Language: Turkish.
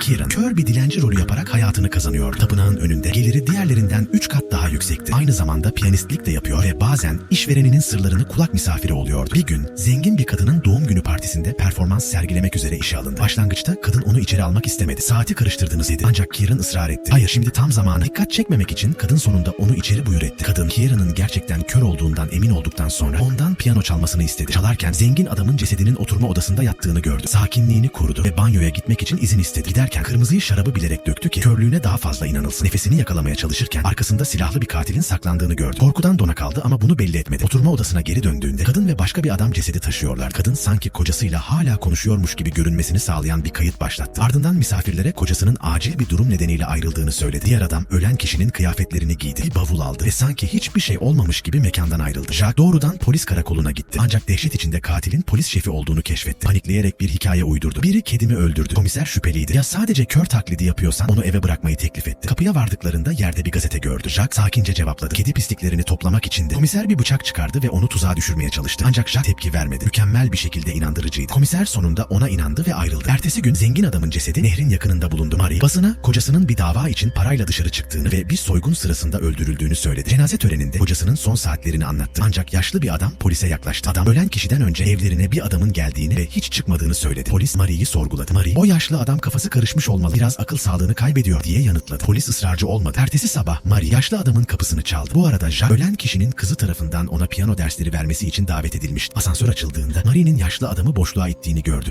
Kieran kör bir dilenci rolü yaparak hayatını kazanıyor. Tapınağın önünde geliri diğerlerinden 3 kat daha yüksekti. Aynı zamanda piyanistlik de yapıyor ve bazen işvereninin sırlarını kulak misafiri oluyordu. Bir gün zengin bir kadının doğum günü partisinde performans sergilemek üzere işe alındı. Başlangıçta kadın onu içeri almak istemedi. Saati karıştırdınız dedi. Ancak Kieran ısrar etti. Hayır şimdi tam zamanı. Dikkat çekmemek için kadın sonunda onu içeri buyur etti. Kadın Kieran'ın gerçekten kör olduğundan emin olduktan sonra ondan piyano çalmasını istedi. Çalarken zengin adamın cesedinin oturma odasında yattığını gördü. Sakinliğini korudu ve banyoya gitmek için izin istedi. Giderken kırmızıyı şarabı bilerek döktü ki körlüğüne daha fazla inanılsın. Nefesini yakalamaya çalışırken arkasında silahlı bir katilin saklandığını gördü. Korkudan dona kaldı ama bunu belli etmedi. Oturma odasına geri döndüğünde kadın ve başka bir adam cesedi taşıyorlar. Kadın sanki kocasıyla hala konuşuyormuş gibi görünmesini sağlayan bir kayıt başlattı. Ardından misafirlere kocasının acil bir durum nedeniyle ayrıldığını söyledi. Diğer adam ölen kişinin kıyafetlerini giydi. Bir bavul aldı ve sanki hiçbir şey olmamış gibi mekandan ayrıldı. Jack doğrudan polis karakoluna gitti. Ancak dehşet içinde katilin polis şefi olduğunu keşfetti. Panikleyerek bir hikaye uydurdu. Biri kedimi öldürdü. Komiser şüpheliydi. Ya sadece kör taklidi yapıyorsan onu eve bırakmayı teklif etti. Kapıya vardıklarında yerde bir gazete gördü. Jack sakince cevapladı. Kedi pisliklerini toplamak içindi. Komiser bir bıçak çıkardı ve onu tuzağa düşürmeye çalıştı. Ancak Jack tepki vermedi. Mükemmel bir şekilde inandırıcıydı. Komiser sonunda ona inandı ve ayrıldı. Ertesi gün zengin adamın cesedi nehrin yakınında bulundu. Marie basına kocasının bir dava için parayla dışarı çıktığını ve bir soygun sırasında öldürüldüğünü söyledi. Cenaze töreninde kocasının son saatlerini anlattı. Ancak yaşlı bir adam polise yaklaştı. Adam ölen kişiden önce evlerine bir adamın geldiğini ve hiç çıkmadığını söyledi. Polis Marie'yi sorguladı. Marie, o yaşlı adam kafası karışmış olmalı. Biraz akıl sağlığını kaybediyor diye yanıtladı. Polis ısrarcı olmadı. Ertesi sabah Marie yaşlı adamın kapısını çaldı. Bu arada Jack ölen kişinin kızı tarafından ona piyano dersleri vermesi için davet edilmiş. Asansör açıldığında Marie'nin yaşlı adamı boşluğa ittiğini gördü.